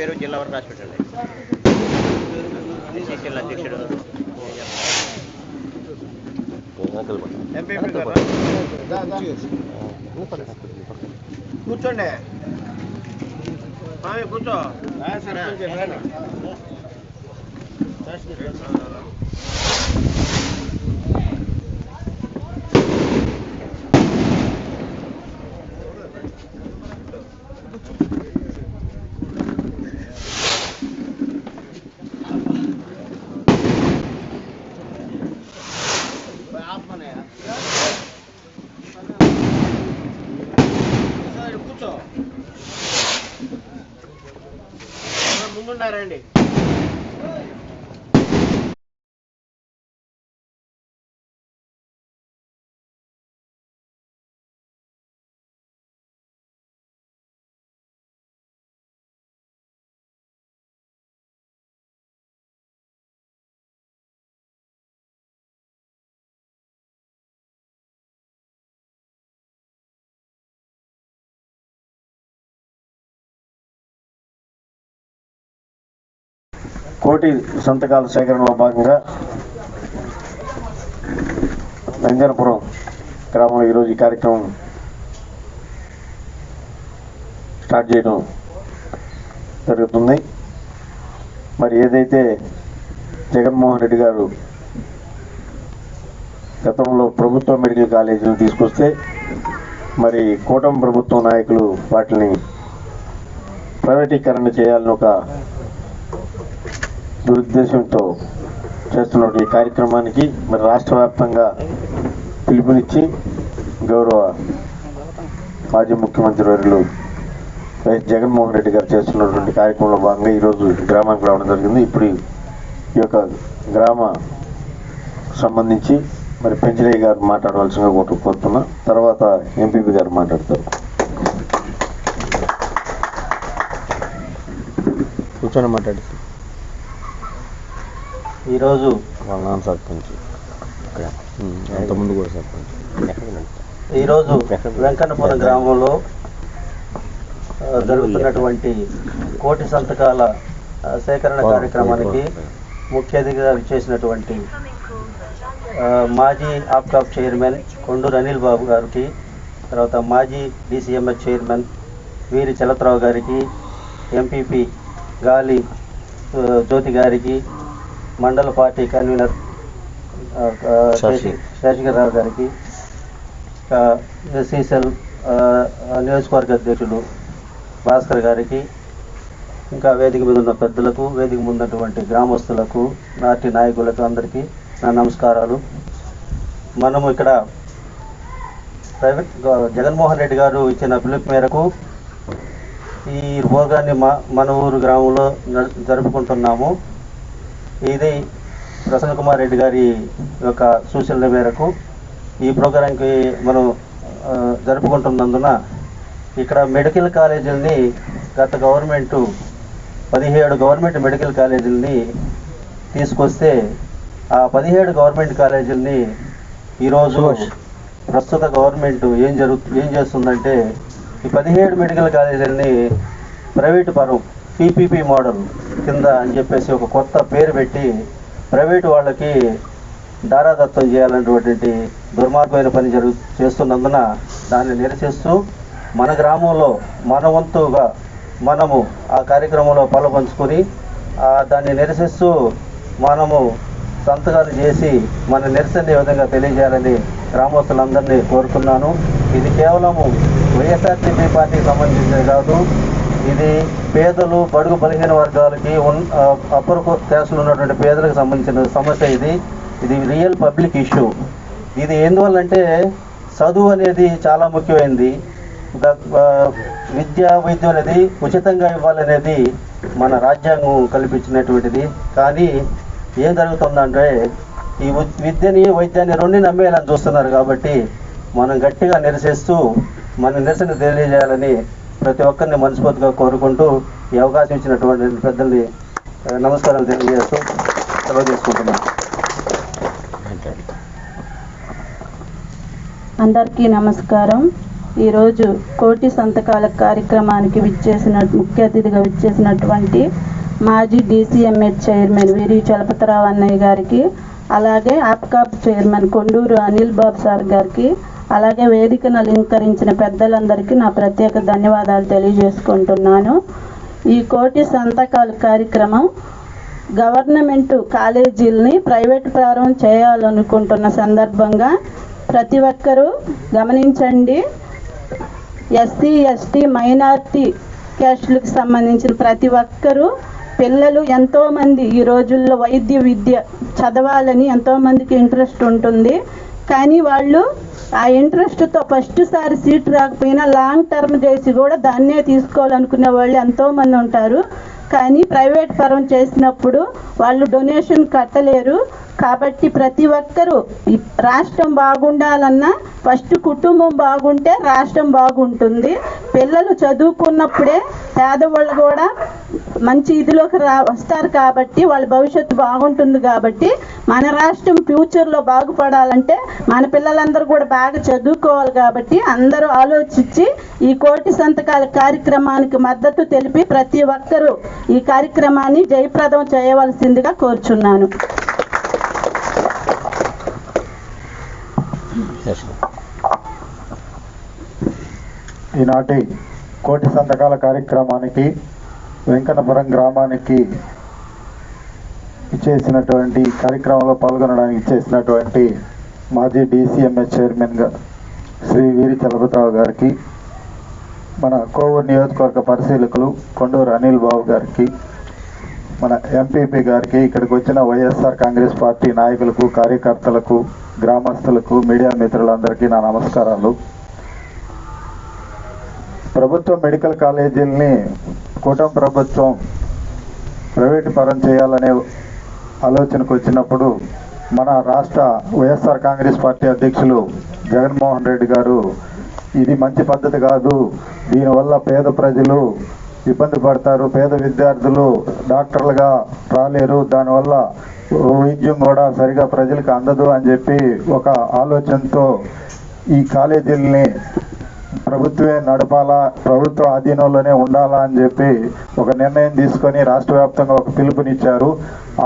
పేరు జిల్లా వరకు రాసి పెట్టండి ఎస్సీసీఎల్ అధ్యక్షుడు కూర్చోండి. స్వామి కూర్చో. కూర్చో ముందున్నారండి కోటి సంతకాల సేకరణలో భాగంగా నంజనపురం గ్రామంలో ఈరోజు ఈ కార్యక్రమం స్టార్ట్ చేయడం జరుగుతుంది. మరి ఏదైతే జగన్మోహన్ రెడ్డి గారు గతంలో ప్రభుత్వ మెడికల్ కాలేజీని తీసుకొస్తే మరి కూటమి ప్రభుత్వ నాయకులు వాటిని ప్రైవేటీకరణ చేయాలని ఒక దురుద్దేశంతో చేస్తున్న ఈ కార్యక్రమానికి మరి రాష్ట్ర వ్యాప్తంగా పిలుపునిచ్చి గౌరవ మాజీ ముఖ్యమంత్రి వర్యులు వైఎస్ జగన్మోహన్ రెడ్డి గారు చేస్తున్నటువంటి కార్యక్రమంలో భాగంగా ఈరోజు గ్రామానికి రావడం జరిగింది. ఇప్పుడు ఈ యొక్క గ్రామ సంబంధించి మరి పెంచరయ్య గారు మాట్లాడవలసిందిగా కోరు కోరుతున్నా. తర్వాత ఎంపీపీ గారు మాట్లాడతారు. కూర్చొని మాట్లాడి ఈరోజు వాళ్ళ నాన్న సర్పంచ్. ఇక్కడ అంతకుముందు కూడా సర్పంచ్. ఈరోజు వెంకన్నపురం గ్రామంలో జరుగుతున్నటువంటి కోటి సంతకాల సేకరణ కార్యక్రమానికి ముఖ్య అతిథిగా చేసినటువంటి మాజీ ఆప్కాప్ చైర్మన్ కొండూరు అనిల్ బాబు గారికి తర్వాత మాజీ డిసిఎంఎస్ చైర్మన్ వీరి చలత్రావు గారికి ఎంపీపీ గాలి జ్యోతి గారికి మండల పార్టీ కన్వీనర్. శేషగిరిరావు గారికి ఎస్సీసెల్ నియోజకవర్గ అధ్యక్షులు భాస్కర్ గారికి ఇంకా వేదిక మీద ఉన్న పెద్దలకు వేదిక ముందున్నటువంటి గ్రామస్తులకు నాటి నాయకులకు అందరికీ నా నమస్కారాలు మనము ఇక్కడ ప్రైవేట్ జగన్మోహన్ రెడ్డి గారు ఇచ్చిన పిలుపు మేరకు ఈ భోగాన్ని మా మన ఊరు గ్రామంలో జరుపుకుంటున్నాము ఇది ప్రసన్న కుమార్ రెడ్డి గారి యొక్క సూచనల మేరకు ఈ ప్రోగ్రాంకి మనం జరుపుకుంటున్నందున ఇక్కడ మెడికల్ కాలేజీలని గత గవర్నమెంట్ పదిహేడు గవర్నమెంట్ మెడికల్ కాలేజీలని తీసుకొస్తే ఆ పదిహేడు గవర్నమెంట్ కాలేజీలని ఈరోజు ప్రస్తుత గవర్నమెంట్ ఏం జరుగు ఏం చేస్తుందంటే ఈ పదిహేడు మెడికల్ కాలేజీలని ప్రైవేటు పరం పీపీపీ మోడల్ కింద అని చెప్పేసి ఒక కొత్త పేరు పెట్టి ప్రైవేటు వాళ్ళకి దారాదత్తం చేయాలనేటువంటి దుర్మార్గమైన పని జరుగు చేస్తున్నందున దాన్ని నిరసిస్తూ మన గ్రామంలో మన వంతుగా మనము ఆ కార్యక్రమంలో పాల్పంచుకొని దాన్ని నిరసిస్తూ మనము సంతకాలు చేసి మన నిరసన విధంగా తెలియజేయాలని గ్రామస్తులందరినీ కోరుతున్నాను. ఇది కేవలము వైఎస్ఆర్సీపీ పార్టీకి సంబంధించినది కాదు ఇది పేదలు బడుగు బలహీన వర్గాలకి ఉన్ అప్పర్ క్లాసులు ఉన్నటువంటి పేదలకు సంబంధించిన సమస్య ఇది. ఇది రియల్ పబ్లిక్ ఇష్యూ ఇది ఎందువల్లంటే చదువు అనేది చాలా ముఖ్యమైనది విద్యా విద్య వైద్యం అనేది ఉచితంగా ఇవ్వాలనేది మన రాజ్యాంగం కల్పించినటువంటిది. కానీ ఏం జరుగుతుందంటే ఈ విద్యని వైద్యాన్ని రెండు నమ్మేయాలని చూస్తున్నారు కాబట్టి మనం గట్టిగా నిరసిస్తూ మన నిరసన తెలియజేయాలని ప్రతి ఒక్కరిని మనస్ఫూర్తిగా కోరుకుంటూ ఈ అవకాశం ఇచ్చినటువంటి పెద్దల్ని నమస్కారాలు నమస్కారం తెలియజేస్తూ సెలవు చేసుకుంటున్నాను అందరికీ నమస్కారం. ఈరోజు కోటి సంతకాల కార్యక్రమానికి విచ్చేసిన ముఖ్య అతిథిగా విచ్చేసినటువంటి మాజీ డీసీఎంఎస్ చైర్మన్ వీరి చలపతరావు అన్నయ్య గారికి అలాగే ఆప్కాప్ చైర్మన్ కొండూరు అనిల్ బాబు సార్ గారికి అలాగే వేదికను అలంకరించిన పెద్దలందరికీ నా ప్రత్యేక ధన్యవాదాలు తెలియజేసుకుంటున్నాను. ఈ కోటి సంతకాలు కార్యక్రమం గవర్నమెంట్ కాలేజీలని ప్రైవేట్ ప్రారంభం చేయాలనుకుంటున్న సందర్భంగా ప్రతి ఒక్కరూ గమనించండి. ఎస్సీ ఎస్టీ మైనార్టీ క్యాస్టులకు సంబంధించిన ప్రతి ఒక్కరూ పిల్లలు ఎంతోమంది ఈ రోజుల్లో వైద్య విద్య చదవాలని ఎంతోమందికి ఇంట్రెస్ట్ ఉంటుంది. కానీ వాళ్ళు ఆ ఇంట్రెస్ట్తో ఫస్ట్ సారి సీట్ రాకపోయినా లాంగ్ టర్మ్ చేసి కూడా దాన్నే తీసుకోవాలనుకునే వాళ్ళు ఎంతోమంది ఉంటారు. కానీ ప్రైవేట్ పరం చేసినప్పుడు వాళ్ళు డొనేషన్ కట్టలేరు. కాబట్టి ప్రతి ఒక్కరూ రాష్ట్రం బాగుండాలన్నా ఫస్ట్ కుటుంబం బాగుంటే రాష్ట్రం బాగుంటుంది. పిల్లలు చదువుకున్నప్పుడే పేదవాళ్ళు కూడా మంచి ఇదిలోకి రా వస్తారు కాబట్టి వాళ్ళ భవిష్యత్తు బాగుంటుంది కాబట్టి మన రాష్ట్రం ఫ్యూచర్లో బాగుపడాలంటే మన పిల్లలందరూ కూడా బాగా చదువుకోవాలి కాబట్టి అందరూ ఆలోచించి ఈ కోటి సంతకాల కార్యక్రమానికి మద్దతు తెలిపి ప్రతి ఒక్కరూ ఈ కార్యక్రమాన్ని జయప్రదం చేయవలసిందిగా కోరుచున్నాను. ఈనాటి కోటి సంతకాల కార్యక్రమానికి వెంకటపురం గ్రామానికి ఇచ్చేసినటువంటి కార్యక్రమంలో పాల్గొనడానికి ఇచ్చేసినటువంటి మాజీ డీసీఎంఎస్ చైర్మన్గా శ్రీ వీరి చలపతిరావు గారికి మన కోవూరు నియోజకవర్గ పరిశీలకులు కొండూరు అనిల్ బాబు గారికి మన ఎంపీపీ గారికి ఇక్కడికి వచ్చిన వైఎస్ఆర్ కాంగ్రెస్ పార్టీ నాయకులకు కార్యకర్తలకు గ్రామస్తులకు మీడియా మిత్రులందరికీ నా నమస్కారాలు. ప్రభుత్వ మెడికల్ కాలేజీల్ని కూటమి ప్రభుత్వం ప్రైవేటు పరం చేయాలనే ఆలోచనకు వచ్చినప్పుడు మన రాష్ట్ర వైఎస్ఆర్ కాంగ్రెస్ పార్టీ అధ్యక్షులు జగన్మోహన్ రెడ్డి గారు ఇది మంచి పద్ధతి కాదు దీనివల్ల పేద ప్రజలు ఇబ్బంది పడతారు. పేద విద్యార్థులు డాక్టర్లుగా రాలేరు. దానివల్ల వైద్యం కూడా సరిగా ప్రజలకు అందదు అని చెప్పి ఒక ఆలోచనతో ఈ కాలేజీల్ని ప్రభుత్వే నడపాలా ప్రభుత్వ ఆధీనంలోనే ఉండాలా అని చెప్పి ఒక నిర్ణయం తీసుకొని రాష్ట్ర వ్యాప్తంగా ఒక పిలుపునిచ్చారు.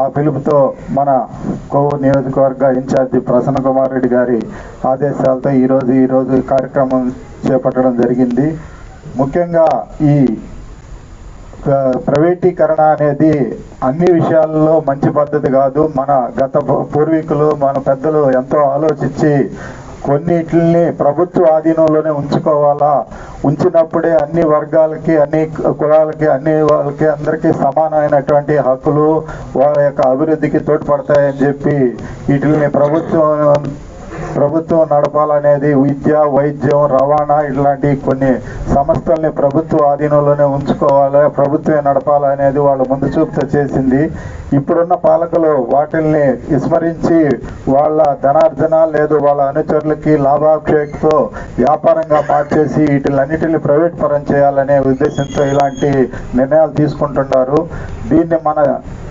ఆ పిలుపుతో మన కోవూరు నియోజకవర్గ ఇన్ఛార్జి ప్రసన్న కుమార్ రెడ్డి గారి ఆదేశాలతో ఈరోజు ఈరోజు కార్యక్రమం చేపట్టడం జరిగింది. ముఖ్యంగా ఈ ప్రైవేటీకరణ అనేది అన్ని విషయాల్లో మంచి పద్ధతి కాదు. మన గత పూర్వీకులు మన పెద్దలు ఎంతో ఆలోచించి కొన్నిటిని ప్రభుత్వ ఆధీనంలోనే ఉంచుకోవాలా? ఉంచినప్పుడే అన్ని వర్గాలకి అన్ని కులాలకి అన్ని వాళ్ళకి అందరికీ సమానమైనటువంటి హక్కులు వాళ్ళ యొక్క అభివృద్ధికి తోడ్పడతాయని చెప్పి వీటిని ప్రభుత్వం ప్రభుత్వం నడపాలనేది విద్య వైద్యం రవాణా ఇలాంటి కొన్ని సంస్థల్ని ప్రభుత్వ ఆధీనంలోనే ఉంచుకోవాలి ప్రభుత్వమే నడపాలనేది వాళ్ళు ముందు చూపుతో చేసింది. ఇప్పుడున్న పాలకులు వాటిల్ని విస్మరించి వాళ్ళ ధనార్జన లేదు వాళ్ళ అనుచరులకి లాభాపేక్షతో వ్యాపారంగా మార్చేసి వీటిలన్నిటిని ప్రైవేట్ పరం చేయాలనే ఉద్దేశంతో ఇలాంటి నిర్ణయాలు తీసుకుంటున్నారు. దీన్ని మన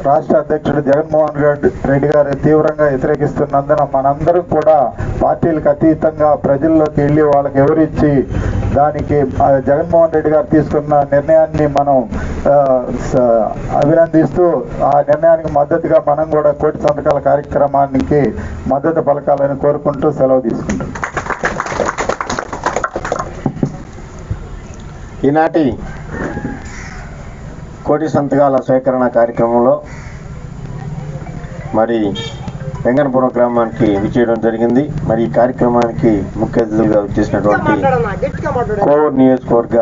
రాష్ట్ర అధ్యక్షుడు జగన్మోహన్ రెడ్డి రెడ్డి గారు తీవ్రంగా వ్యతిరేకిస్తున్నందున మనందరూ కూడా పార్టీలకు అతీతంగా ప్రజల్లోకి వెళ్ళి వాళ్ళకి ఎవరిచ్చి దానికి జగన్మోహన్ రెడ్డి గారు తీసుకున్న నిర్ణయాన్ని మనం అభినందిస్తూ ఆ నిర్ణయానికి మద్దతుగా మనం కూడా కోటి సంతకాల కార్యక్రమానికి మద్దతు పలకాలని కోరుకుంటూ సెలవు తీసుకుంటాం. ఈనాటి కోటి సంతకాల సేకరణ కార్యక్రమంలో మరి వెంగనపురం గ్రామానికి విచ్చేయడం జరిగింది. మరి ఈ కార్యక్రమానికి ముఖ్య అతిథులుగా వచ్చేసినటువంటి కోవూరు నియోజకవర్గ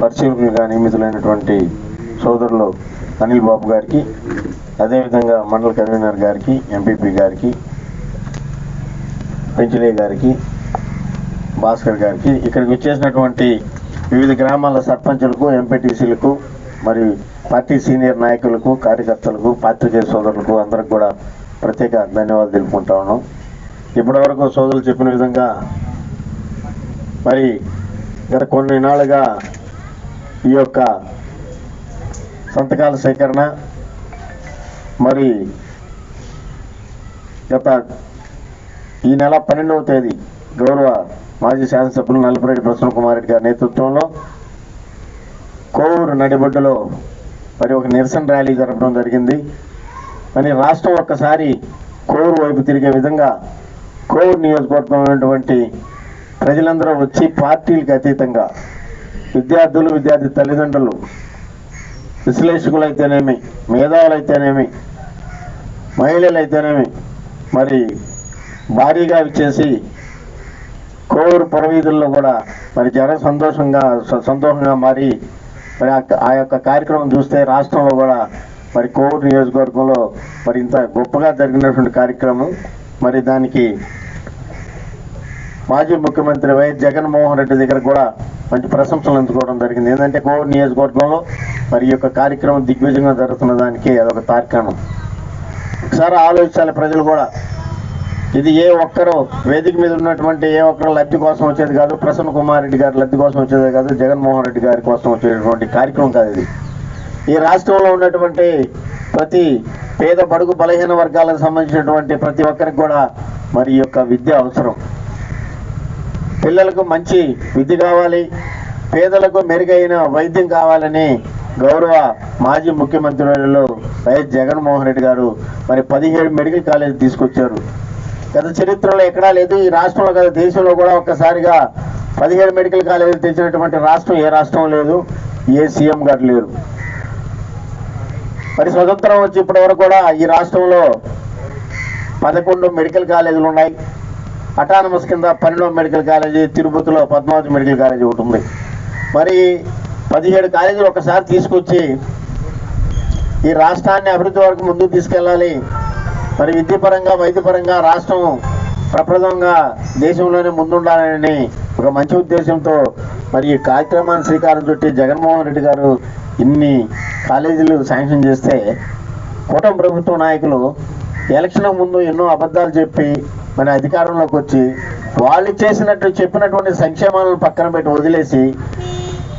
పరిశీలకులుగా నియమితులైనటువంటి సోదరులు అనిల్ బాబు గారికి అదేవిధంగా మండల కన్వీనర్ గారికి ఎంపీపీ గారికి పెంచలే గారికి భాస్కర్ గారికి ఇక్కడికి వచ్చేసినటువంటి వివిధ గ్రామాల సర్పంచులకు ఎంపీటీసీలకు మరి పార్టీ సీనియర్ నాయకులకు కార్యకర్తలకు పాత్రికేయ సోదరులకు అందరికి కూడా ప్రత్యేక ధన్యవాదాలు తెలుపుకుంటా ఉన్నాం. ఇప్పటివరకు సోదరులు చెప్పిన విధంగా మరి గత కొన్ని నాళ్ళుగా ఈ యొక్క సంతకాల సేకరణ మరి గత ఈ నెల పన్నెండవ తేదీ గౌరవ మాజీ శాసనసభ్యులు నల్లపరెడ్డి ప్రసన్న కుమార్ రెడ్డి గారి నేతృత్వంలో కోవూరు నడిబొడ్డులో మరి ఒక నిరసన ర్యాలీ జరపడం జరిగింది. మరి రాష్ట్రం ఒక్కసారి కోవూరు వైపు తిరిగే విధంగా కోవూరు నియోజకవర్గంలో ఉన్నటువంటి ప్రజలందరూ వచ్చి పార్టీలకు అతీతంగా విద్యార్థులు విద్యార్థి తల్లిదండ్రులు విశ్లేషకులు అయితేనేమి మేధావులు అయితేనేమి మహిళలు అయితేనేమి మరి భారీగా ఇచ్చేసి కోవూరు పరవీధుల్లో కూడా మరి జన సంతోషంగా స- సంతోషంగా మారి మరి ఆ- ఆ యొక్క కార్యక్రమం చూస్తే రాష్ట్రంలో కూడా మరి కోవిడ్ నియోజకవర్గంలో మరి ఇంత గొప్పగా జరిగినటువంటి కార్యక్రమం. మరి దానికి మాజీ ముఖ్యమంత్రి వైఎస్ జగన్మోహన్ రెడ్డి దగ్గర కూడా మంచి ప్రశంసలు అందుకోవడం జరిగింది. ఏంటంటే కోవిడ్ నియోజకవర్గంలో మరి ఈ యొక్క కార్యక్రమం దిగ్విజయంగా జరుగుతున్న దానికి అదొక తార్కాణం. ఒకసారి ఆలోచించాలి ప్రజలు కూడా. ఇది ఏ ఒక్కరు వేదిక మీద ఉన్నటువంటి ఏ ఒక్కరు లబ్ధి కోసం వచ్చేది కాదు. ప్రసన్న కుమార్ రెడ్డి గారి లబ్ధి కోసం వచ్చేది కాదు. జగన్మోహన్ రెడ్డి గారి కోసం వచ్చేటటువంటి కార్యక్రమం కాదు ఇది. ఈ రాష్ట్రంలో ఉన్నటువంటి ప్రతి పేద బడుగు బలహీన వర్గాలకు సంబంధించినటువంటి ప్రతి ఒక్కరికి కూడా మరి యొక్క విద్య అవసరం. పిల్లలకు మంచి విద్య కావాలి. పేదలకు మెరుగైన వైద్యం కావాలని గౌరవ మాజీ ముఖ్యమంత్రులు వైఎస్ జగన్మోహన్ రెడ్డి గారు మరి పదిహేడు మెడికల్ కాలేజ్ తీసుకొచ్చారు. గత చరిత్రలో ఎక్కడా లేదు. ఈ రాష్ట్రంలో కదా దేశంలో కూడా ఒక్కసారిగా పదిహేడు మెడికల్ కాలేజీలు తెచ్చినటువంటి రాష్ట్రం ఏ రాష్ట్రం లేదు. ఏ సీఎం గారు లేరు. మరి స్వతంత్రం వచ్చి ఇప్పటి వరకు కూడా ఈ రాష్ట్రంలో పదకొండు మెడికల్ కాలేజీలు ఉన్నాయి. అటానమస్ కింద పన్నెండో మెడికల్ కాలేజీ తిరుపతిలో పద్మావతి మెడికల్ కాలేజీ ఒకటి ఉంది. మరి పదిహేడు కాలేజీలు ఒకసారి తీసుకొచ్చి ఈ రాష్ట్రాన్ని అభివృద్ధి వరకు ముందుకు తీసుకెళ్ళాలి. మరి విద్యపరంగా వైద్యపరంగా రాష్ట్రం ప్రప్రథమంగా దేశంలోనే ముందుండాలని ఒక మంచి ఉద్దేశంతో మరి ఈ కార్యక్రమాన్ని శ్రీకారం చుట్టి జగన్మోహన్ రెడ్డి గారు ఇన్ని కాలేజీలు శాంక్షన్ చేస్తే కూటమి ప్రభుత్వ నాయకులు ఎలక్షన్ ముందు ఎన్నో అబద్ధాలు చెప్పి మన అధికారంలోకి వచ్చి వాళ్ళు చేసినట్టు చెప్పినటువంటి సంక్షేమాలను పక్కన పెట్టి వదిలేసి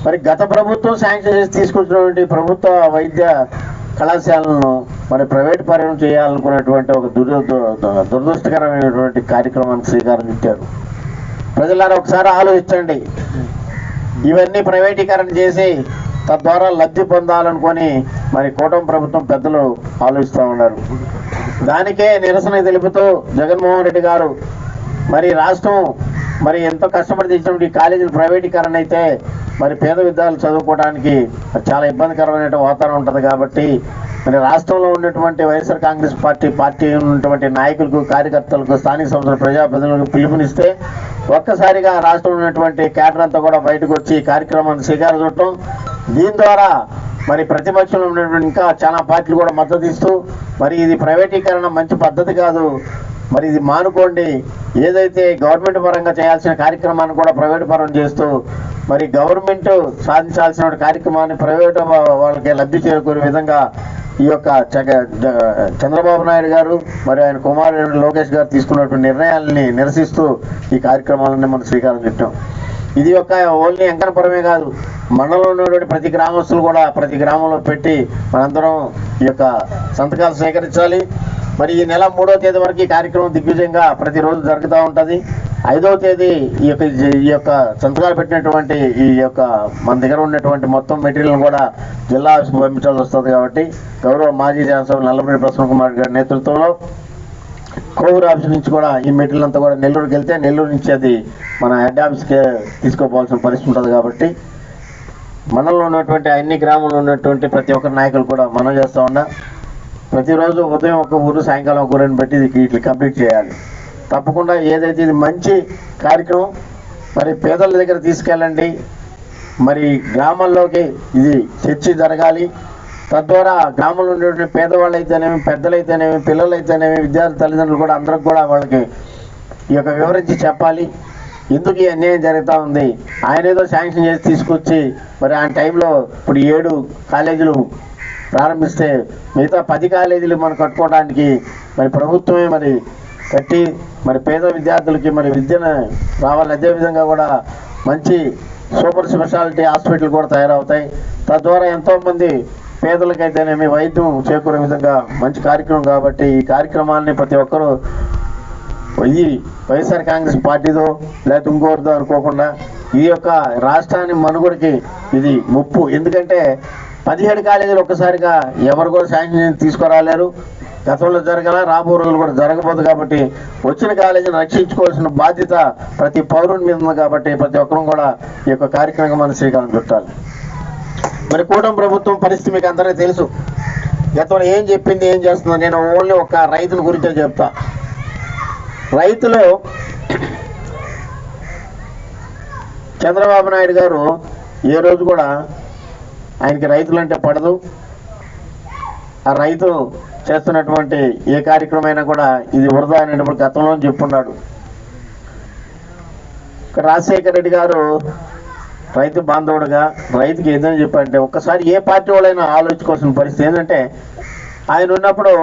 మరి గత ప్రభుత్వం శాంక్షన్ చేసి తీసుకొచ్చినటువంటి ప్రభుత్వ వైద్య కళాశాలను మరి ప్రైవేట్ పర్యం చేయాలనుకున్నటువంటి ఒక దుర దురదృష్టకరమైనటువంటి కార్యక్రమానికి స్వీకరించారు ప్రజలారా ఒకసారి ఆలోచించండి. ఇవన్నీ ప్రైవేటీకరణ చేసి తద్వారా లబ్ధి పొందాలనుకొని మరి కూటమి ప్రభుత్వం పెద్దలు ఆలోచిస్తూ ఉన్నారు. దానికే నిరసన తెలుపుతూ జగన్మోహన్ రెడ్డి గారు మరి రాష్ట్రం మరి ఎంతో కష్టపడి తెచ్చినటువంటి కాలేజీలు ప్రైవేటీకరణ అయితే మరి పేద విద్యార్థులు చదువుకోవడానికి చాలా ఇబ్బందికరమైన వాతావరణం ఉంటుంది కాబట్టి మరి రాష్ట్రంలో ఉన్నటువంటి వైఎస్ఆర్ కాంగ్రెస్ పార్టీ పార్టీ ఉన్నటువంటి నాయకులకు కార్యకర్తలకు స్థానిక సంస్థల ప్రజాప్రతినిధులకు పిలుపునిస్తే ఒక్కసారిగా రాష్ట్రంలో ఉన్నటువంటి కేటర్ అంతా కూడా బయటకు వచ్చి కార్యక్రమాన్ని శ్రీకారం చుట్టడం దీని ద్వారా మరి ప్రతిపక్షంలో ఉన్నటువంటి ఇంకా చాలా పార్టీలు కూడా మద్దతు ఇస్తూ మరి ఇది ప్రైవేటీకరణ మంచి పద్ధతి కాదు. మరి ఇది మానుకోండి. ఏదైతే గవర్నమెంట్ పరంగా చేయాల్సిన కార్యక్రమాన్ని కూడా ప్రైవేట్ పరం చేస్తూ మరి గవర్నమెంట్ సాధించాల్సిన కార్యక్రమాన్ని ప్రైవేట్ వాళ్ళకి లబ్ధి చేరుకునే విధంగా ఈ యొక్క చంద్రబాబు నాయుడు గారు మరి ఆయన కుమారుడు లోకేష్ గారు తీసుకున్నటువంటి నిర్ణయాలని నిరసిస్తూ ఈ కార్యక్రమాలని మనం శ్రీకారం చుట్టాం. ఇది ఒక ఓన్లీ ఎంకనపురమే కాదు. మండలంలో ఉన్నటువంటి ప్రతి గ్రామస్తులు కూడా ప్రతి గ్రామంలో పెట్టి మనందరం ఈ యొక్క సంతకాలు సేకరించాలి. మరి ఈ నెల మూడో తేదీ వరకు ఈ కార్యక్రమం దిగ్విజయంగా ప్రతిరోజు జరుగుతూ ఉంటుంది. ఐదవ తేదీ ఈ యొక్క ఈ యొక్క సంతకాలు పెట్టినటువంటి ఈ యొక్క మన దగ్గర ఉన్నటువంటి మొత్తం మెటీరియల్ కూడా జిల్లా ఆఫీస్కి పంపించాల్సి వస్తుంది కాబట్టి గౌరవ మాజీ శాసనసభ నల్లమూరి ప్రసన్న కుమార్ గారి నేతృత్వంలో కోవూరు ఆఫీస్ నుంచి కూడా ఈ మెటీరియల్ అంతా కూడా నెల్లూరుకి వెళ్తే నెల్లూరు నుంచి అది మన హెడ్ ఆఫీస్కి తీసుకోపోవాల్సిన పరిస్థితి ఉంటుంది కాబట్టి మండలంలో ఉన్నటువంటి అన్ని గ్రామంలో ఉన్నటువంటి ప్రతి ఒక్క నాయకులు కూడా మనం చేస్తూ ఉన్నా ప్రతిరోజు ఉదయం ఒక ఊరు సాయంకాలం ఒక ఊరిని బట్టి వీటిని కంప్లీట్ చేయాలి. తప్పకుండా ఏదైతే ఇది మంచి కార్యక్రమం మరి పేదల దగ్గర తీసుకెళ్ళండి. మరి గ్రామాల్లోకి ఇది చర్చి జరగాలి. తద్వారా గ్రామంలో ఉండేటువంటి పేదవాళ్ళు అయితేనేమి పెద్దలైతేనేమి పిల్లలైతేనేమి విద్యార్థి తల్లిదండ్రులు కూడా అందరికి కూడా వాళ్ళకి ఈ యొక్క వివరించి చెప్పాలి. ఎందుకు ఈ అన్యాయం జరుగుతూ ఉంది. ఆయన ఏదో శాంక్షన్ చేసి తీసుకొచ్చి మరి ఆ టైంలో ఇప్పుడు ఏడు కాలేజీలు ప్రారంభిస్తే మిగతా పది కాలేజీలు మనం కట్టుకోవడానికి మరి ప్రభుత్వమే మరి కట్టి మరి పేద విద్యార్థులకి మరి విద్యను రావాలి. అదేవిధంగా కూడా మంచి సూపర్ స్పెషాలిటీ హాస్పిటల్ కూడా తయారవుతాయి. తద్వారా ఎంతోమంది పేదలకైతేనేమి వైద్యం చేకూరే విధంగా మంచి కార్యక్రమం కాబట్టి ఈ కార్యక్రమాన్ని ప్రతి ఒక్కరూ ఈ వైఎస్ఆర్ కాంగ్రెస్ పార్టీతో లేకపోతే ఇంకోరితో అనుకోకుండా ఈ యొక్క రాష్ట్రాన్ని మనుగడకి ఇది ముప్పు. ఎందుకంటే పదిహేడు కాలేజీలు ఒక్కసారిగా ఎవరు కూడా శాంక్షన్ తీసుకురాలేరు. గతంలో జరగల రాబో రోజులు కూడా జరగబోదు కాబట్టి వచ్చిన కాలేజీని రక్షించుకోవాల్సిన బాధ్యత ప్రతి పౌరుని మీద ఉంది కాబట్టి ప్రతి ఒక్కరూ కూడా ఈ యొక్క కార్యక్రమం మన శ్రీకారం చుట్టాలి. మరి కూటమి ప్రభుత్వం పరిస్థితి మీకు అందరికీ తెలుసు. గతంలో ఏం చెప్పింది ఏం చేస్తుందో నేను ఓన్లీ ఒక రైతుల గురించే చెప్తా. రైతులు చంద్రబాబు నాయుడు గారు ఏ రోజు కూడా ఆయనకి రైతులంటే పడదు. ఆ రైతు చేస్తున్నటువంటి ఏ కార్యక్రమం అయినా కూడా ఇది వృధా అనేటప్పుడు గతంలో చెప్పున్నాడు. రాజశేఖర రెడ్డి గారు రైతు బాంధవుడుగా రైతుకి ఏదైనా చెప్పారంటే ఒక్కసారి ఏ పార్టీ వాళ్ళైనా ఆలోచించుకోవాల్సిన పరిస్థితి ఏంటంటే ఆయన ఉన్నప్పుడు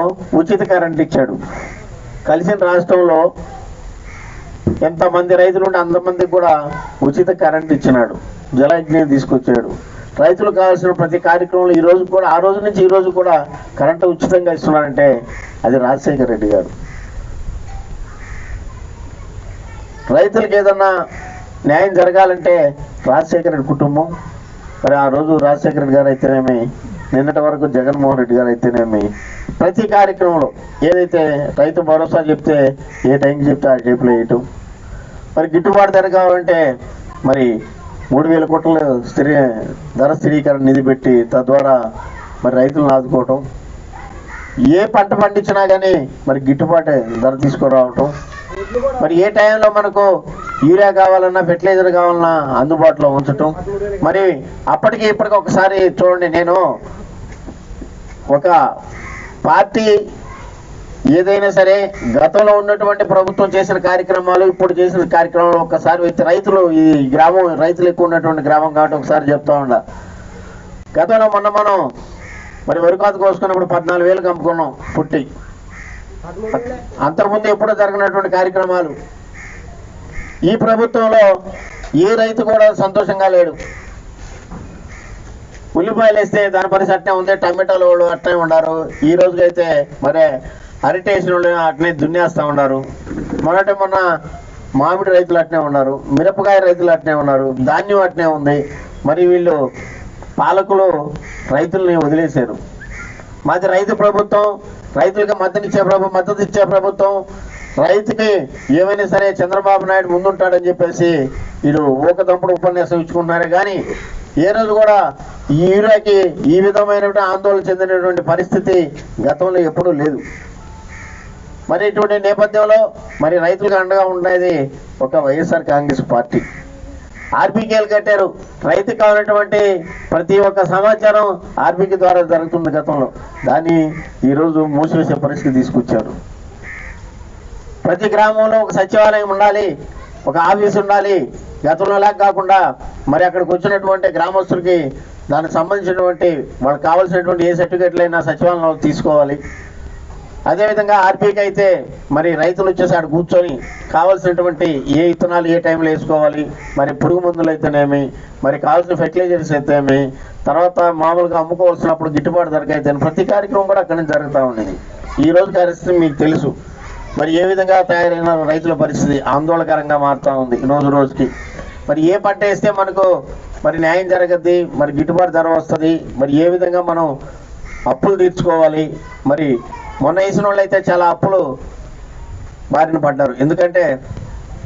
ఉచిత కరెంట్ ఇచ్చాడు. కలిసిన రాష్ట్రంలో ఎంతమంది రైతులు ఉంటే అంతమందికి కూడా ఉచిత కరెంట్ ఇచ్చినాడు. జలయజ్ఞ తీసుకొచ్చాడు. రైతులకు కావాల్సిన ప్రతి కార్యక్రమంలో ఈ రోజు కూడా ఆ రోజు నుంచి ఈ రోజు కూడా కరెంటు ఉచితంగా ఇస్తున్నారంటే అది రాజశేఖర రెడ్డి గారు. రైతులకు ఏదన్నా న్యాయం జరగాలంటే రాజశేఖర రెడ్డి కుటుంబం. మరి ఆ రోజు రాజశేఖర రెడ్డి గారు అయితేనేమి నిన్నటి వరకు జగన్మోహన్ రెడ్డి గారు అయితేనేమి ప్రతి కార్యక్రమంలో ఏదైతే రైతు భరోసా చెప్తే ఏ టైంకి చెప్తే ఆ టైపులో వేయటం. మరి గిట్టుబాటు ధర కావాలంటే మరి మూడు వేల కోట్ల స్థిరీ ధర స్థిరీకరణ నిధి పెట్టి తద్వారా మరి రైతులను ఆదుకోవటం. ఏ పంట పండించినా కానీ మరి గిట్టుబాటు ధర తీసుకురావటం. మరి ఏ టైంలో మనకు యూరియా కావాలన్నా ఫెర్టిలైజర్ కావాలన్నా అందుబాటులో ఉంచటం. మరి అప్పటికి ఇప్పటికి ఒకసారి చూడండి నేను ఒక పార్టీ ఏదైనా సరే గతంలో ఉన్నటువంటి ప్రభుత్వం చేసిన కార్యక్రమాలు ఇప్పుడు చేసిన కార్యక్రమాలు ఒకసారి రైతులు ఈ గ్రామం రైతులు ఎక్కువ ఉన్నటువంటి గ్రామం కాబట్టి ఒకసారి చెప్తా ఉండ గతంలో మొన్న మనం మరి వరికాత కోసుకున్నప్పుడు పద్నాలుగు వేలు కమ్ముకున్నాం పుట్టి. అంతకుముందు ఎప్పుడో జరిగినటువంటి కార్యక్రమాలు. ఈ ప్రభుత్వంలో ఏ రైతు కూడా సంతోషంగా లేడు. ఉల్లిపాయలు వేస్తే దాని పరిస్థితి అట్నే ఉంది టమాటాలు వాళ్ళు అట్నే ఉన్నారు. ఈ రోజుకైతే మరి అరిటేషన్ వాళ్ళు అట్నే దున్నేస్తా ఉన్నారు. మొన్నటి మొన్న మామిడి రైతులు అట్నే ఉన్నారు మిరపకాయ రైతులు అట్నే ఉన్నారు ధాన్యం అట్నే ఉంది. మరి వీళ్ళు పాలకులు రైతుల్ని వదిలేశారు. మాది రైతు ప్రభుత్వం రైతులకు మద్దతు ఇచ్చే ప్రభు మద్దతు ఇచ్చే ప్రభుత్వం రైతుకి ఏమైనా సరే చంద్రబాబు నాయుడు ముందుంటాడని చెప్పేసి వీళ్ళు ఊకదంపుడు ఉపన్యాసం ఇచ్చుకుంటున్నారు. కానీ ఏ రోజు కూడా ఈ యూరియాకి ఈ విధమైనటువంటి ఆందోళన చెందినటువంటి పరిస్థితి గతంలో ఎప్పుడూ లేదు. మరి ఇటువంటి నేపథ్యంలో మరి రైతులకు అండగా ఉండేది ఒక వైఎస్ఆర్ కాంగ్రెస్ పార్టీ. ఆర్బీకేలు కట్టారు. రైతుకు కావాలన్నటువంటి ప్రతి ఒక్క సమాచారం ఆర్బీకే ద్వారా జరుగుతుంది గతంలో. దాన్ని ఈరోజు మూసివేసే పరిస్థితి తీసుకొచ్చారు. ప్రతి గ్రామంలో ఒక సచివాలయం ఉండాలి ఒక ఆఫీస్ ఉండాలి. గతంలో కాకుండా మరి అక్కడికి వచ్చినటువంటి గ్రామస్తులకి దానికి సంబంధించినటువంటి వాళ్ళకి కావాల్సినటువంటి ఏ సర్టిఫికెట్లు అయినా సచివాలయంలో తీసుకోవాలి. అదేవిధంగా ఆర్బీకి అయితే మరి రైతులు వచ్చేసి ఆడ కూర్చొని కావాల్సినటువంటి ఏ విత్తనాలు ఏ టైంలో వేసుకోవాలి మరి పురుగు మందులు అయితేనేమి మరి కావాల్సిన ఫెర్టిలైజర్స్ అయితేమి తర్వాత మామూలుగా అమ్ముకోవాల్సినప్పుడు గిట్టుబాటు ధరకు అయితే ప్రతి కార్యక్రమం కూడా అక్కడి నుంచి జరుగుతూ ఉండేది ఈ రోజు పరిస్థితి మీకు తెలుసు. మరి ఏ విధంగా తయారైన రైతుల పరిస్థితి ఆందోళనకరంగా మారుతూ ఉంది రోజు రోజుకి? మరి ఏ పంట వేస్తే మనకు మరి న్యాయం జరగద్ది? మరి గిట్టుబాటు ధర వస్తుంది? మరి ఏ విధంగా మనం అప్పులు తీర్చుకోవాలి? మరి మొన్న వేసిన వాళ్ళు అయితే చాలా అప్పులు బారిన పడ్డారు. ఎందుకంటే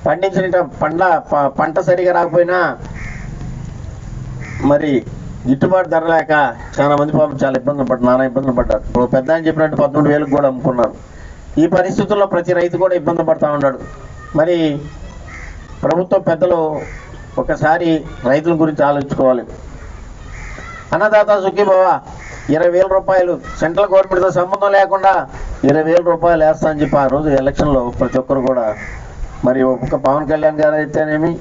పండించిన పండ్ల ప- పంట సరిగా రాకపోయినా మరి గిట్టుబాటు ధర లేక చాలా మంది పాపం చాలా ఇబ్బందులు పడ్డారు నానా ఇబ్బందులు పడ్డారు. ఇప్పుడు పెద్ద అని చెప్పినట్టు పదమూడు వేలకు కూడా అమ్ముకున్నారు. ఈ పరిస్థితుల్లో ప్రతి రైతు కూడా ఇబ్బంది పడతా ఉన్నాడు. మరి ప్రభుత్వ పెద్దలు ఒకసారి రైతుల గురించి ఆలోచించుకోవాలి. అన్నదాత సుఖీభవ ఇరవై వేల రూపాయలు. సెంట్రల్ గవర్నమెంట్తో సంబంధం లేకుండా ఇరవై వేల రూపాయలు వేస్తా అని చెప్పి ఆ రోజు ఎలక్షన్లో ప్రతి ఒక్కరు కూడా మరి ఒక్క పవన్ కళ్యాణ్ గారు అయితేనేమి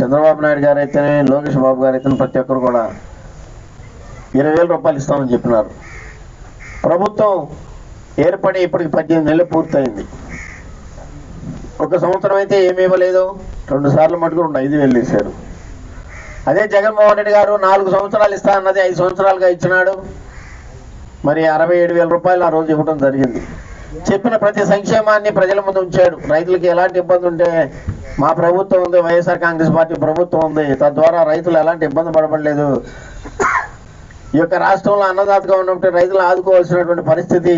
చంద్రబాబు నాయుడు గారు అయితేనేమి లోకేష్ బాబు గారు అయితే ప్రతి ఒక్కరు కూడా ఇరవై వేల రూపాయలు ఇస్తామని చెప్పినారు. ప్రభుత్వం ఏర్పడి ఇప్పటికి పద్దెనిమిది నెలలు పూర్తయింది. ఒక సంవత్సరం అయితే ఏమి ఇవ్వలేదు. రెండు సార్లు మటుకు రెండు ఐదు వేలు ఇచ్చారు అదే జగన్మోహన్ రెడ్డి గారు నాలుగు సంవత్సరాలు ఇస్తా అన్నది ఐదు సంవత్సరాలుగా ఇచ్చినాడు. మరి అరవై ఏడు వేల రూపాయలు ఆ రోజు ఇవ్వడం జరిగింది. చెప్పిన ప్రతి సంక్షేమాన్ని ప్రజల ముందు ఉంచాడు. రైతులకి ఎలాంటి ఇబ్బంది ఉంటే మా ప్రభుత్వం ఉంది వైఎస్ఆర్ కాంగ్రెస్ పార్టీ ప్రభుత్వం ఉంది. తద్వారా రైతులు ఎలాంటి ఇబ్బంది పడబడలేదు. ఈ యొక్క రాష్ట్రంలో అన్నదాతగా ఉన్నప్పుడు రైతులు ఆదుకోవాల్సినటువంటి పరిస్థితి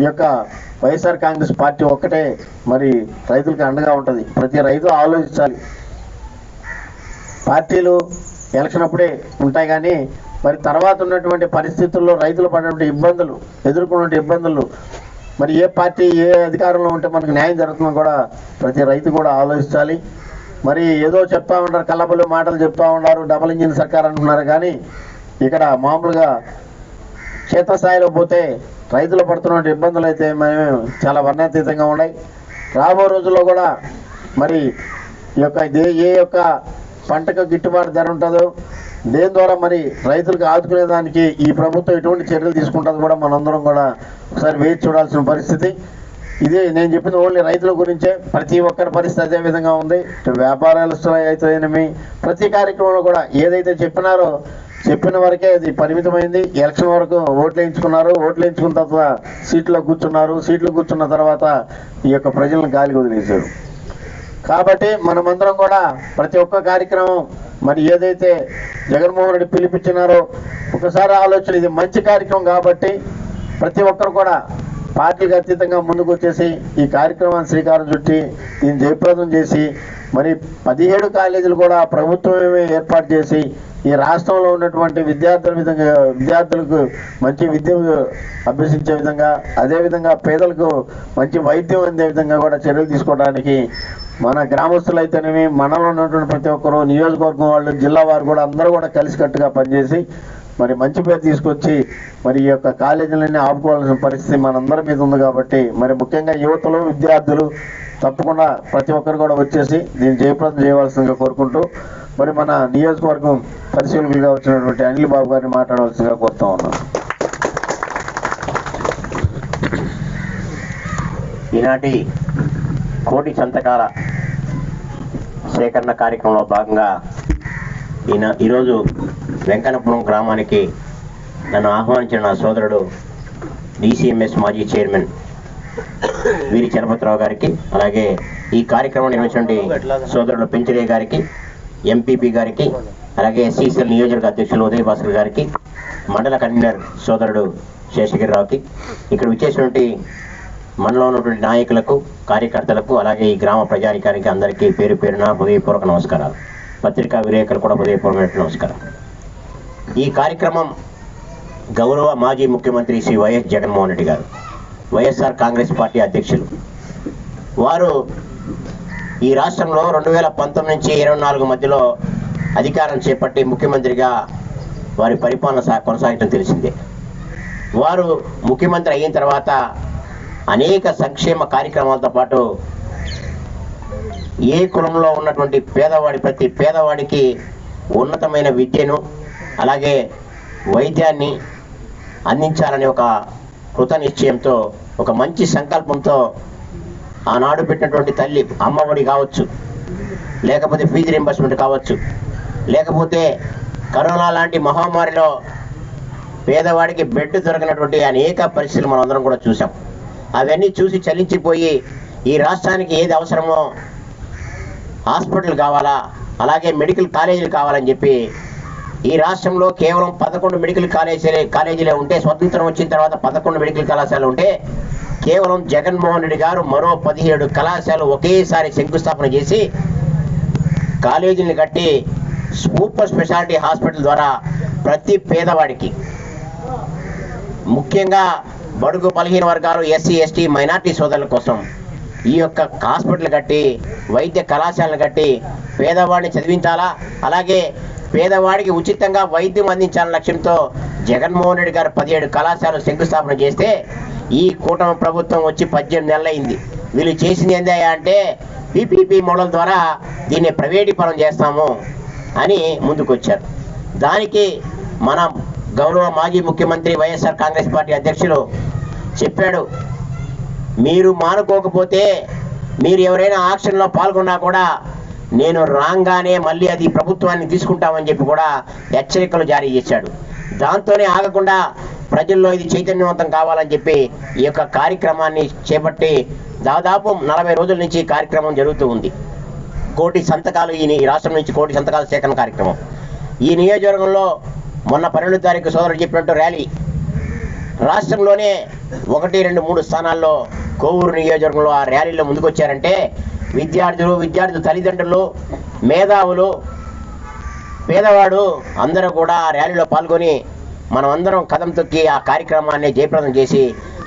ఈ యొక్క వైఎస్ఆర్ కాంగ్రెస్ పార్టీ ఒక్కటే మరి రైతులకు అండగా ఉంటుంది. ప్రతి రైతు ఆలోచించాలి. పార్టీలు ఎలక్షన్ అప్పుడే ఉంటాయి కానీ మరి తర్వాత ఉన్నటువంటి పరిస్థితుల్లో రైతులు పడినటువంటి ఇబ్బందులు ఎదుర్కొన్నటువంటి ఇబ్బందులు మరి ఏ పార్టీ ఏ అధికారంలో ఉంటే మనకు న్యాయం జరుగుతుందో కూడా ప్రతి రైతు కూడా ఆలోచించాలి. మరి ఏదో చెప్తా ఉంటారు కల్లబల్లి మాటలు చెప్తా ఉన్నారు డబల్ ఇంజిన్ సర్కార్ అంటున్నారు కానీ ఇక్కడ మామూలుగా క్షేత్రస్థాయిలో పోతే రైతులు పడుతున్న ఇబ్బందులు అయితే మేము చాలా వర్ణాతీతంగా ఉన్నాయి. రాబో రోజుల్లో కూడా మరి ఈ యొక్క ఏ యొక్క పంటకు గిట్టుబాటు ధర ఉంటుందో దేని ద్వారా మరి రైతులకు ఆదుకునే దానికి ఈ ప్రభుత్వం ఎటువంటి చర్యలు తీసుకుంటుంది కూడా మనందరం కూడా ఒకసారి వేచి చూడాల్సిన పరిస్థితి. ఇది నేను చెప్పింది ఓన్లీ రైతుల గురించే. ప్రతి ఒక్కరి పరిస్థితి అదే విధంగా ఉంది. వ్యాపారాలు అయితేనేమి ప్రతి కార్యక్రమంలో కూడా ఏదైతే చెప్పినారో చెప్పిన వరకే అది పరిమితమైంది. ఎలక్షన్ వరకు ఓట్లు వేయించుకున్నారు. ఓట్లు వేయించుకున్న తర్వాత సీట్లో కూర్చున్నారు. సీట్లు కూర్చున్న తర్వాత ఈ యొక్క ప్రజలను గాలి వదిలేశారు. కాబట్టి మనమందరం కూడా ప్రతి ఒక్క కార్యక్రమం మరి ఏదైతే జగన్మోహన్ రెడ్డి పిలిపించినారో ఒకసారి ఆలోచన ఇది మంచి కార్యక్రమం కాబట్టి ప్రతి ఒక్కరు కూడా పార్టీకి అతీతంగా ముందుకు వచ్చేసి ఈ కార్యక్రమాన్ని శ్రీకారం చుట్టి దీన్ని జయప్రదం చేసి మరి పదిహేడు కాలేజీలు కూడా ప్రభుత్వమే ఏర్పాటు చేసి ఈ రాష్ట్రంలో ఉన్నటువంటి విద్యార్థుల విధంగా విద్యార్థులకు మంచి విద్య అభ్యసించే విధంగా అదేవిధంగా పేదలకు మంచి వైద్యం అందే విధంగా కూడా చర్యలు తీసుకోవడానికి మన గ్రామస్తులు అయితేనేమి మనలో ఉన్నటువంటి ప్రతి ఒక్కరు నియోజకవర్గం వాళ్ళు జిల్లా వారు కూడా అందరూ కూడా కలిసికట్టుగా పనిచేసి మరి మంచి పేరు తీసుకొచ్చి మరి ఈ యొక్క కాలేజీలన్నీ ఆపుకోవాల్సిన పరిస్థితి మనందరి మీద ఉంది కాబట్టి మరి ముఖ్యంగా యువతలు విద్యార్థులు తప్పకుండా ప్రతి ఒక్కరు కూడా వచ్చేసి దీన్ని జయప్రదం చేయవలసిందిగా కోరుకుంటూ మరి మన నియోజకవర్గం పరిశీలకులుగా వచ్చినటువంటి అనిల్ బాబు గారిని మాట్లాడవలసిందిగా కోరుతా ఉన్నాను ఈనాటి కోటి సంతకాల సేకరణ కార్యక్రమంలో భాగంగా ఈయన ఈరోజు వెంకన్నపురం గ్రామానికి నన్ను ఆహ్వానించిన నా సోదరుడు డిసిఎంఎస్ మాజీ చైర్మన్ వీరి చలపతిరావు గారికి అలాగే ఈ కార్యక్రమం నిర్వహించినటువంటి సోదరుడు పెంచరే గారికి ఎంపీపీ గారికి అలాగే ఎస్సీసీఎల్ నియోజకవర్గ అధ్యక్షులు ఉదయ్ భాస్కర్ గారికి మండల కన్వీనర్ సోదరుడు శేషగిరిరావుకి ఇక్కడ విచ్చేసినటువంటి మనలో ఉన్నటువంటి నాయకులకు కార్యకర్తలకు అలాగే ఈ గ్రామ ప్రజానికానికి అందరికీ పేరు పేరున హృదయపూర్వక నమస్కారాలు. పత్రికా విలేకరులు కూడా హృదయపూర్వక నమస్కారం. ఈ కార్యక్రమం గౌరవ మాజీ ముఖ్యమంత్రి శ్రీ వైఎస్ జగన్మోహన్ రెడ్డి గారు వైఎస్ఆర్ కాంగ్రెస్ పార్టీ అధ్యక్షులు. వారు ఈ రాష్ట్రంలో రెండు వేల పంతొమ్మిది నుంచి ఇరవై నాలుగు మధ్యలో అధికారం చేపట్టి ముఖ్యమంత్రిగా వారి పరిపాలన కొనసాగటం తెలిసిందే. వారు ముఖ్యమంత్రి అయిన తర్వాత అనేక సంక్షేమ కార్యక్రమాలతో పాటు ఏ కులంలో ఉన్నటువంటి పేదవాడి ప్రతి పేదవాడికి ఉన్నతమైన విద్యను అలాగే వైద్యాన్ని అందించాలని ఒక కృత నిశ్చయంతో ఒక మంచి సంకల్పంతో ఆనాడు పెట్టినటువంటి తల్లి అమ్మఒడి కావచ్చు లేకపోతే ఫీజు రింబర్స్మెంట్ కావచ్చు లేకపోతే కరోనా లాంటి మహమ్మారిలో పేదవాడికి బెడ్ దొరకనటువంటి అనేక పరిస్థితులు మనం అందరం కూడా చూసాం అవన్నీ చూసి చలించిపోయి ఈ రాష్ట్రానికి ఏది అవసరమో హాస్పిటల్ కావాలా అలాగే మెడికల్ కాలేజీలు కావాలని చెప్పి ఈ రాష్ట్రంలో కేవలం పదకొండు మెడికల్ కాలేజీలే కాలేజీలే ఉంటే స్వతంత్రం వచ్చిన తర్వాత పదకొండు మెడికల్ కళాశాలలు ఉంటే కేవలం జగన్మోహన్ రెడ్డి గారు మరో పదిహేడు కళాశాలలు ఒకేసారి శంకుస్థాపన చేసి కాలేజీని కట్టి సూపర్ స్పెషాలిటీ హాస్పిటల్ ద్వారా ప్రతి పేదవాడికి ముఖ్యంగా బడుగు బలహీన వర్గాలు ఎస్సీ ఎస్టీ మైనార్టీ సోదరుల కోసం ఈ యొక్క హాస్పిటల్ కట్టి వైద్య కళాశాలను కట్టి పేదవాడిని చదివించాలా? అలాగే పేదవాడికి ఉచితంగా వైద్యం అందించాలన్న లక్ష్యంతో జగన్మోహన్ రెడ్డి గారు పదిహేడు కళాశాలలు శంకుస్థాపన చేస్తే ఈ కూటమి ప్రభుత్వం వచ్చి పద్దెనిమిది నెలలైంది. వీళ్ళు చేసింది ఏందయ్యా అంటే పీపీపీ మోడల్ ద్వారా దీన్ని ప్రైవేటీకరణ చేస్తాము అని ముందుకొచ్చారు. దానికి మన గౌరవ మాజీ ముఖ్యమంత్రి వైఎస్ఆర్ కాంగ్రెస్ పార్టీ అధ్యక్షులు చెప్పాడు మీరు మానుకోకపోతే మీరు ఎవరైనా ఆక్షన్లో పాల్గొన్నా కూడా నేను రాగానే మళ్ళీ అది ప్రభుత్వాన్ని తీసుకుంటామని చెప్పి కూడా హెచ్చరికలు జారీ చేశాడు. దాంతోనే ఆగకుండా ప్రజల్లో ఇది చైతన్యవంతం కావాలని చెప్పి ఈ యొక్క కార్యక్రమాన్ని చేపట్టి దాదాపు నలభై రోజుల నుంచి కార్యక్రమం జరుగుతూ ఉంది. కోటి సంతకాలు ఈ ఈ రాష్ట్రం నుంచి కోటి సంతకాల సేకరణ కార్యక్రమం. ఈ నియోజకవర్గంలో మొన్న పన్నెండు తారీఖు సోదరుడు చెప్పినట్టు ర్యాలీ. రాష్ట్రంలోనే ఒకటి రెండు మూడు స్థానాల్లో కోవూరు నియోజకవర్గంలో ఆ ర్యాలీలో ముందుకొచ్చారంటే విద్యార్థులు విద్యార్థుల తల్లిదండ్రులు మేధావులు పేదవాడు అందరూ కూడా ఆ ర్యాలీలో పాల్గొని మనం అందరం కదం తొక్కి ఆ కార్యక్రమాన్ని జయప్రదం చేసి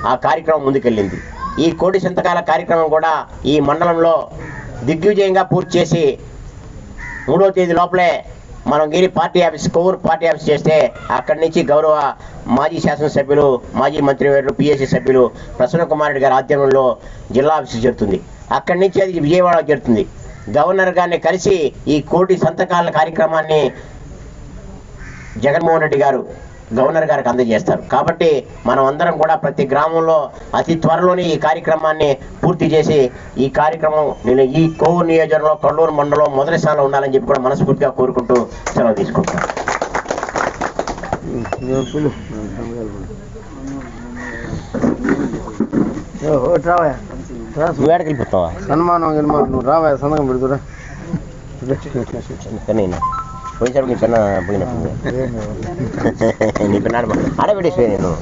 ఆ కార్యక్రమం ముందుకెళ్ళింది. ఈ కోటి సంతకాల కార్యక్రమం కూడా ఈ మండలంలో దిగ్విజయంగా పూర్తి చేసి మూడో తేదీ లోపలే మనం Giri party office Kovur party office చేస్తే అక్కడి నుంచి గౌరవ మాజీ శాసనసభ్యులు మాజీ మంత్రివర్యులు పిఎస్సి సభ్యులు ప్రసన్న కుమార్ రెడ్డి గారి ఆధ్వర్యంలో జిల్లా ఆఫీస్ జరుగుతుంది. అక్కడి నుంచి అది విజయవాడ జరుగుతుంది. గవర్నర్ గారిని కలిసి ఈ కోటి సంతకాల కార్యక్రమాన్ని జగన్మోహన్ రెడ్డి గారు గవర్నర్ గారికి అందజేస్తారు. కాబట్టి మనం అందరం కూడా ప్రతి గ్రామంలో అతి త్వరలోనే ఈ కార్యక్రమాన్ని పూర్తి చేసి ఈ కార్యక్రమం నేను ఈ కోవూరు నియోజకవర్గంలో కొల్లూరు మండలం మొదటి స్థానంలో ఉండాలని చెప్పి కూడా మనస్ఫూర్తిగా కోరుకుంటూ సెలవు తీసుకుంటాను వెళ్ళిపోతావా సన్మానం నువ్వు రావా సంతకం పెడుతురా. నేను? పోయినసారి నీ పెన్న పోయినట్టుంది నీ పెన్న ఆడ ఆడబెట్టేసి నేను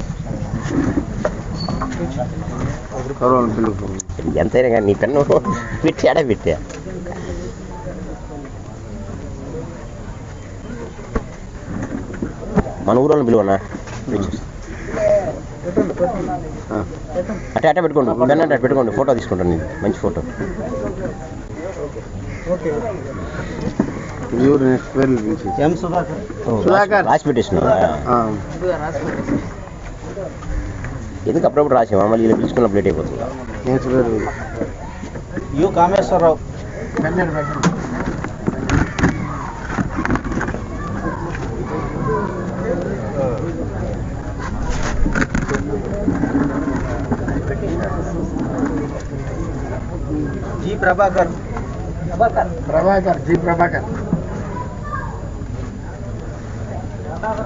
కరోనా పిలుపు ఎంతైనా కానీ నీ పెన్ను పెట్టి ఆడబెట్టా మన ఊరోళ్ళని పిలువనా అట్టే అట్టే పెట్టుకోండి పెన్ అంటే అట్ట పెట్టుకోండి ఫోటో తీసుకుంటాను నేను మంచి photo ఎవరు నెక్స్ట్ పేర్లు పిలిచి ఎం సుధాకర్ సుధాకర్. రాసి పెట్టేసినా ఆ, ఎందుకు అప్పుడప్పుడు రాసి మమ్మల్ని ఇలా పిలుచుకున్నప్పుడు లేట్ అయిపోతుంది నెక్స్ట్ పేరు పిలు. U Kameswara Rao G Prabhakar Prabhakar G Prabhakar